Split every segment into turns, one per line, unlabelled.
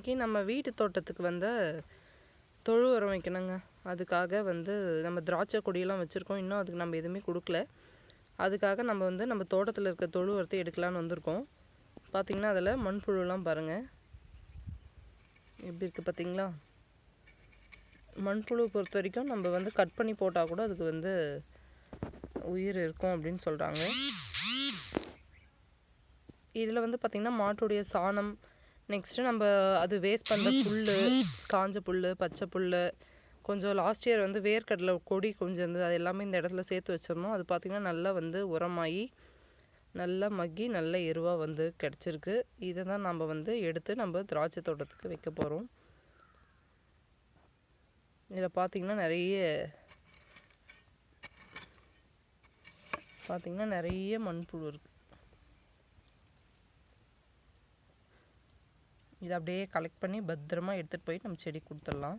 இன்றைக்கி நம்ம வீட்டு தோட்டத்துக்கு வந்து தொழு உரம் வைக்கணுங்க. அதுக்காக வந்து நம்ம திராட்சை கொடியெல்லாம் வச்சுருக்கோம். இன்னும் அதுக்கு நம்ம எதுவுமே கொடுக்கல. அதுக்காக நம்ம வந்து நம்ம தோட்டத்தில் இருக்க தொழு உரத்தை எடுக்கலான்னு வந்திருக்கோம். பார்த்திங்கன்னா அதில் மண்புழுலாம் பாருங்கள் எப்படி இருக்குது பார்த்திங்களா மண்புழு பொறுத்த வரைக்கும் நம்ம வந்து கட் பண்ணி போட்டால் கூட அதுக்கு வந்து உயிர் இருக்கும் அப்படின்னு சொல்கிறாங்க இதில் வந்து பார்த்திங்கன்னா மாட்டுடைய சாணம் நெக்ஸ்ட்டு நம்ம அது வேஸ்ட் பண்ணுற புல் காஞ்ச புல் பச்சை புல் கொஞ்சம் லாஸ்ட் இயர் வந்து வேர்க்கடலை கொடி கொஞ்சம் இருந்தது. அது எல்லாமே இந்த இடத்துல சேர்த்து வச்சிருந்தோம். அது பார்த்திங்கன்னா நல்லா வந்து உரமாகி நல்லா மக்கி நல்ல எருவாக வந்து கிடச்சிருக்கு. இதை தான் நம்ம வந்து எடுத்து நம்ம திராட்சை தோட்டத்துக்கு வைக்க போகிறோம் இதில் பார்த்திங்கன்னா நிறைய பார்த்திங்கன்னா நிறைய மண்புழு இருக்குது இதை அப்படியே கலெக்ட் பண்ணி பத்திரமா எடுத்துகிட்டு போய் நம்ம செடி கொடுத்துடலாம்.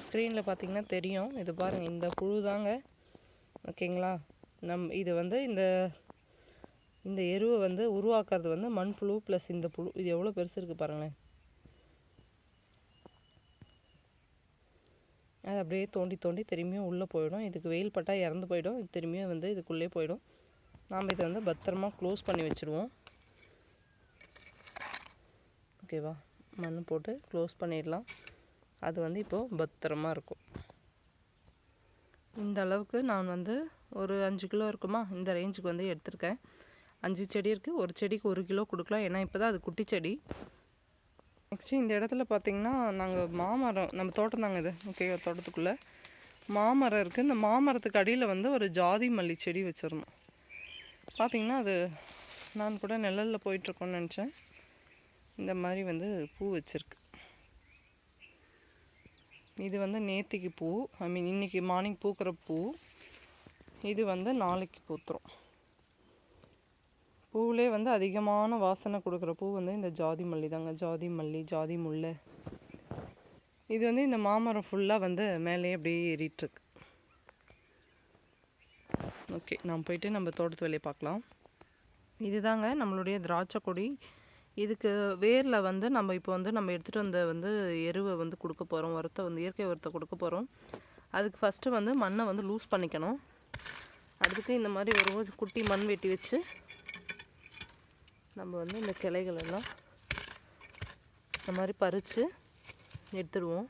ஸ்க்ரீனில் பார்த்தீங்கன்னா தெரியும். இது பாருங்கள் இந்த புழு தாங்க. ஓகேங்களா நம் இது வந்து இந்த இந்த எருவை வந்து உருவாக்குறது வந்து மண்புழு ப்ளஸ் இந்த புழு. இது எவ்வளோ பெருசு இருக்குது பாருங்களேன். அது அப்படியே தோண்டி தோண்டி திரும்பியும் உள்ளே போயிடும். இதுக்கு வெயில் பட்டால் இறந்து போயிடும். இது திரும்பியும் வந்து இதுக்குள்ளே போயிடும். நாம் இதை வந்து பத்திரமா க்ளோஸ் பண்ணி வச்சுருவோம் ஓகேவா? மண் போட்டு க்ளோஸ் பண்ணிடலாம். அது வந்து இப்போது பத்திரமா இருக்கும். இந்த அளவுக்கு நான் வந்து ஒரு அஞ்சு கிலோ இருக்குமா? இந்த ரேஞ்சுக்கு வந்து எடுத்திருக்கேன். அஞ்சு செடி இருக்குது ஒரு செடிக்கு ஒரு கிலோ கொடுக்கலாம். ஏன்னா இப்போ தான் அது குட்டி செடி. நெக்ஸ்ட்டு இந்த இடத்துல பார்த்தீங்கன்னா நாங்கள் மாமரம் நம்ம தோட்டம் தாங்க இது. ஓகே தோட்டத்துக்குள்ளே. மாமரம் இருக்குது இந்த மாமரத்துக்கு அடியில் வந்து ஒரு ஜாதி மல்லி செடி வச்சுருந்தோம். பார்த்திங்கன்னா அது நான் கூட நிழலில் போயிட்டுருக்கோன்னு நினச்சேன். இந்த மாதிரி வந்து பூ வச்சுருக்கு. இது வந்து நேத்திக்கு பூ. ஐ மீன் இன்னைக்கு மார்னிங் பூக்கிற பூ. இது வந்து நாளைக்கு பூத்துரும். பூவிலே வந்து அதிகமான வாசனை கொடுக்குற பூ வந்து இந்த ஜாதி மல்லி தாங்க. ஜாதி மல்லி ஜாதி முல்லை. இது வந்து இந்த மாமரம் ஃபுல்லாக வந்து மேலே அப்படியே ஏறிட்டுருக்கு. ஓகே நான் போயிட்டு நம்ம தோட்டத்து வேலையை பார்க்கலாம். இதுதாங்க நம்மளுடைய திராட்சை கொடி. இதுக்கு வேரில் வந்து நம்ம இப்போ வந்து நம்ம எடுத்துகிட்டு வந்த வந்து எருவை வந்து கொடுக்க போகிறோம் உரத்தை வந்து இயற்கை உரத்தை கொடுக்க போகிறோம் அதுக்கு ஃபஸ்ட்டு வந்து மண்ணை வந்து லூஸ் பண்ணிக்கணும். அடுத்து இந்த மாதிரி ஒரு குட்டி மண் வெட்டி வச்சு நம்ம வந்து இந்த கிளைகள் எல்லாம் இந்த மாதிரி பறித்து எடுத்துடுவோம்.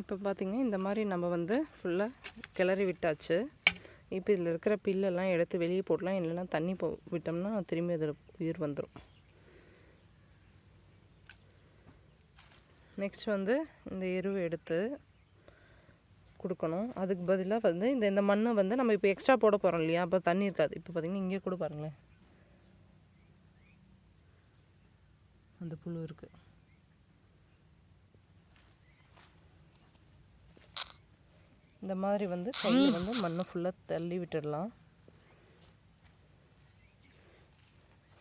இப்போ பார்த்திங்கன்னா இந்த மாதிரி நம்ம வந்து ஃபுல்லாக கிளறி விட்டாச்சு. இப்போ இதில் இருக்கிற பில்லெல்லாம் எடுத்து வெளியே போடலாம். இல்லைன்னா தண்ணி போ விட்டோம்னா திரும்பி அதில் உயிர் வந்துடும் நெக்ஸ்ட் வந்து இந்த எருவு எடுத்து கொடுக்கணும். அதுக்கு பதிலாக வந்து இந்த இந்த மண்ணை வந்து நம்ம இப்போ எக்ஸ்ட்ரா போட போகிறோம் இல்லையா? அப்போ தண்ணி இருக்காது. இப்போ பார்த்திங்கன்னா இங்கே கூட பாருங்களேன். அந்த புழு இருக்குது இந்த மாதிரி வந்து கையில் வந்து மண்ணை ஃபுல்லாக தள்ளி விட்டுடலாம்.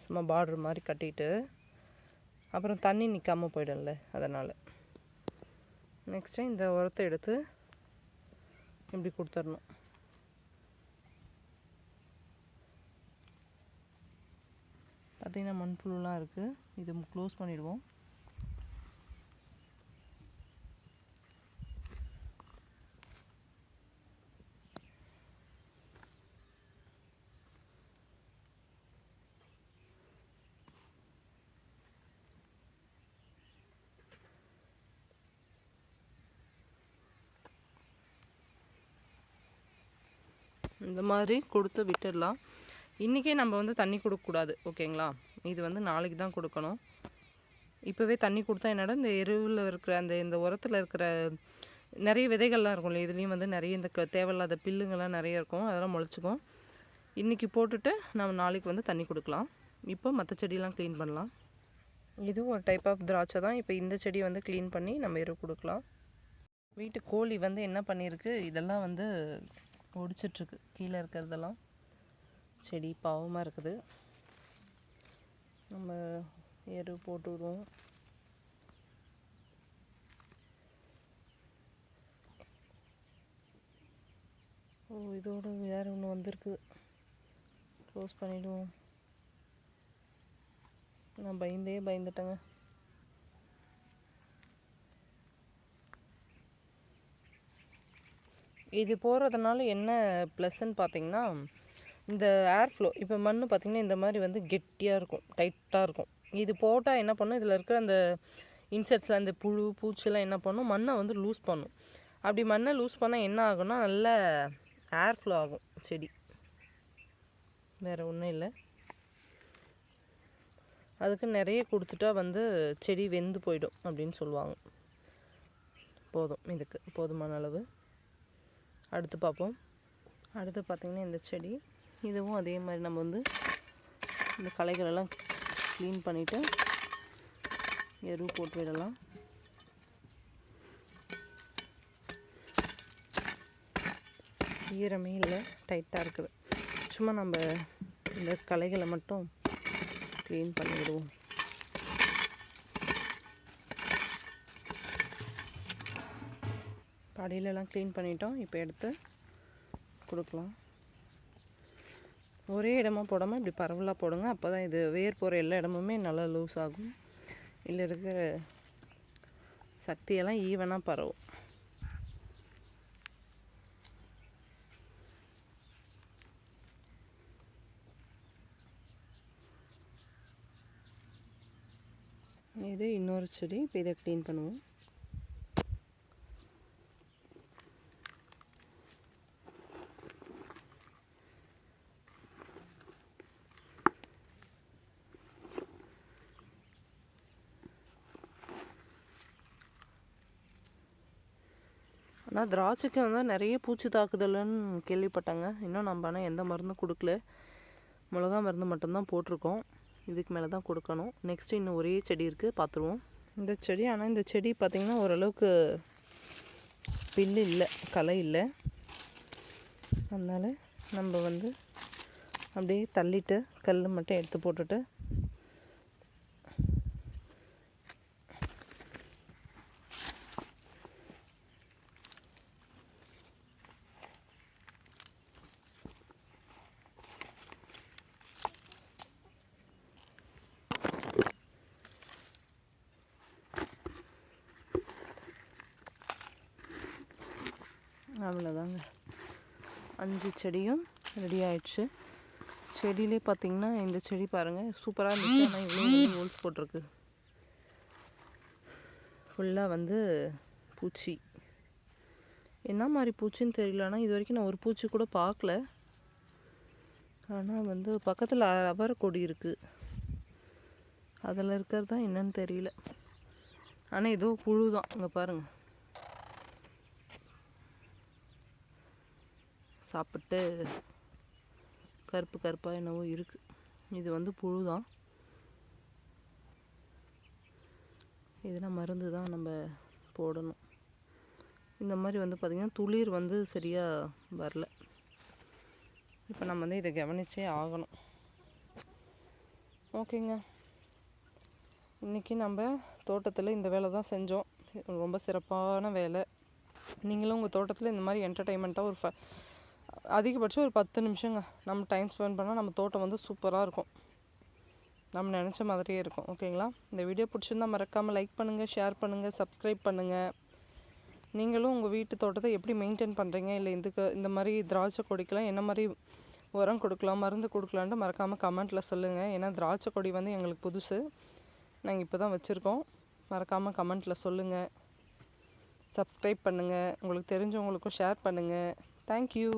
சும்மா பார்டர் மாதிரி கட்டிட்டு அப்புறம் தண்ணி நிற்காமல் போயிடும்ல அதனால். நெக்ஸ்ட்டு இந்த உரத்தை எடுத்து இப்படி கொடுத்துடணும். பார்த்திங்கன்னா மண்புழுலாம் இருக்குது இது க்ளோஸ் பண்ணிவிடுவோம் இந்த மாதிரி கொடுத்து விட்டுடலாம். இன்றைக்கே நம்ம வந்து தண்ணி கொடுக்கக்கூடாது ஓகேங்களா? இது வந்து நாளைக்கு தான் கொடுக்கணும். இப்போவே தண்ணி கொடுத்தா என்னடா இந்த எருவில் இருக்கிற அந்த இந்த உரத்தில் இருக்கிற நிறைய விதைகள்லாம் இருக்கும்ல இதுலேயும் வந்து நிறைய இந்த க தேவையில்லாத பில்லுங்கள்லாம் நிறைய இருக்கும். அதெல்லாம் முளைச்சிக்கும். இன்றைக்கி போட்டுட்டு நம்ம நாளைக்கு வந்து தண்ணி கொடுக்கலாம். இப்போ மற்ற செடியெலாம் க்ளீன் பண்ணலாம். இதுவும் ஒரு டைப் ஆஃப் திராட்சை தான். இப்போ இந்த செடியை வந்து க்ளீன் பண்ணி நம்ம எரு கொடுக்கலாம். வீட்டு கோழி வந்து என்ன பண்ணியிருக்கு? இதெல்லாம் வந்து ஒடிச்சிட்ருக்கு. கீழே இருக்கிறதெல்லாம். செடி பாவமாக இருக்குது. நம்ம எரு போட்டு விடுவோம். ஓ இதோட வேறு ஒன்று வந்திருக்கு. க்ளோஸ் பண்ணிவிடுவோம் நான் பயந்தே பயந்துட்டேங்க. இது போகிறதுனால என்ன ப்ளஸ்ன்னு பார்த்தீங்கன்னா இந்த ஏர் ஃப்ளோ இப்போ மண் பார்த்திங்கன்னா இந்த மாதிரி வந்து கெட்டியாக இருக்கும் டைட்டாக இருக்கும். இது போட்டால் என்ன பண்ணும்? இதில் இருக்கிற அந்த இன்செக்ட்ஸில் அந்த புழு பூச்சிலாம் என்ன பண்ணும்? மண்ணை வந்து லூஸ் பண்ணும். அப்படி மண்ணை லூஸ் பண்ணால் என்ன ஆகும்னா நல்ல ஏர் ஃப்ளோ ஆகும் செடி. வேறு ஒன்றும் இல்லை. அதுக்கு நிறைய கொடுத்துட்டா வந்து செடி வெந்து போயிடும் அப்படின்னு சொல்லுவாங்க. போதும் இதுக்கு போதுமான அளவு. அடுத்து பார்ப்போம். அடுத்து பார்த்திங்கன்னா இந்த செடி. இதுவும் அதே மாதிரி நம்ம வந்து இந்த களைகளெல்லாம் க்ளீன் பண்ணிவிட்டு எரு போட்டு விடலாம். ஈரமே இல்லை டைட்டாக இருக்குது. சும்மா நம்ம இந்த களைகளை மட்டும் க்ளீன் பண்ணிவிடுவோம். அடியிலலாம் க்ளீன் பண்ணிட்டோம். இப்போ எடுத்து கொடுக்கலாம். ஒரே இடமா போடாமல் இப்படி பரவலாக போடுங்க. அப்போ தான் இது வேர் போகிற எல்லா இடமுமே நல்லா லூஸ் ஆகும். இல்லை இருக்கிற சக்தியெல்லாம் ஈவனாக பரவும். இது இன்னொரு செடி. இப்போ இதை க்ளீன் பண்ணுவோம். ஆனால் திராட்சைக்கு வந்து நிறைய பூச்சி தாக்குதல்னு கேள்விப்பட்டாங்க. இன்னும் நம்ம ஆனால் எந்த மருந்தும் கொடுக்கல. மிளகா மருந்து மட்டும்தான் போட்டிருக்கோம். இதுக்கு மேலே தான் கொடுக்கணும். நெக்ஸ்ட்டு இன்னும் ஒரே செடி இருக்குது பார்த்துருவோம் இந்த செடி ஆனால் இந்த செடி பார்த்திங்கன்னா ஓரளவுக்கு பில்லு இல்லை களை இல்லை. அதனால் நம்ம வந்து அப்படியே தள்ளிட்டு கல் மட்டும் எடுத்து போட்டுட்டு அவ்வளோதாங்க அஞ்சு செடியும் ரெடி ஆயிடுச்சு. செடியிலே பார்த்தீங்கன்னா இந்த செடி பாருங்கள் சூப்பராக இருந்துச்சு. ஆனால் இவ்வளோ ஹோல்ஸ் போட்டிருக்கு. ஃபுல்லாக வந்து பூச்சி. என்ன மாதிரி பூச்சின்னு தெரியல. ஆனால் இது வரைக்கும் நான் ஒரு பூச்சி கூட பார்க்கல ஆனால் வந்து பக்கத்தில் ரப்பர் கொடி இருக்குது அதில் இருக்கிறது தான் என்னன்னு தெரியல. ஆனால் ஏதோ புழு தான் இங்கே பாருங்கள் சாப்பிட்டு கருப்பு கருப்பாக என்னவோ இருக்குது இது வந்து புழு தான் இதெல்லாம் மருந்து தான் நம்ம போடணும். இந்த மாதிரி வந்து பார்த்திங்கன்னா துளிர் வந்து சரியாக வரல. இப்போ நம்ம வந்து இதை கவனிச்சே ஆகணும். ஓகேங்க. இன்றைக்கி நம்ம தோட்டத்தில் இந்த வேலை தான் செஞ்சோம். ரொம்ப சிறப்பான வேலை. நீங்களும் உங்கள் தோட்டத்தில் இந்த மாதிரி என்டர்டெயின்மெண்ட்டாக ஒரு ஃப அதிகபட்சம் ஒரு பத்து நிமிஷங்க. நம்ம டைம் ஸ்பெண்ட் பண்ணால் நம்ம தோட்டம் வந்து சூப்பராக இருக்கும். நம்ம நினச்ச மாதிரியே இருக்கும். ஓகேங்களா? இந்த வீடியோ பிடிச்சிருந்தா மறக்காமல் லைக் பண்ணுங்கள் ஷேர் பண்ணுங்கள் சப்ஸ்கிரைப் பண்ணுங்கள் நீங்களும் உங்கள் வீட்டு தோட்டத்தை எப்படி மெயின்டைன் பண்ணுறீங்க இல்லை இதுக்கு இந்த மாதிரி திராட்சை கொடிக்கெலாம் என்ன மாதிரி உரம் கொடுக்கலாம் மருந்து கொடுக்கலான்ட்டு மறக்காமல் கமெண்ட்டில் சொல்லுங்கள் ஏன்னா திராட்சை கொடி வந்து எங்களுக்கு புதுசு. நாங்கள் இப்போ தான் வச்சுருக்கோம் மறக்காமல் கமெண்ட்டில் சொல்லுங்கள் சப்ஸ்கிரைப் பண்ணுங்கள் உங்களுக்கு தெரிஞ்சவங்களுக்கும் ஷேர் பண்ணுங்கள் தேங்க்யூ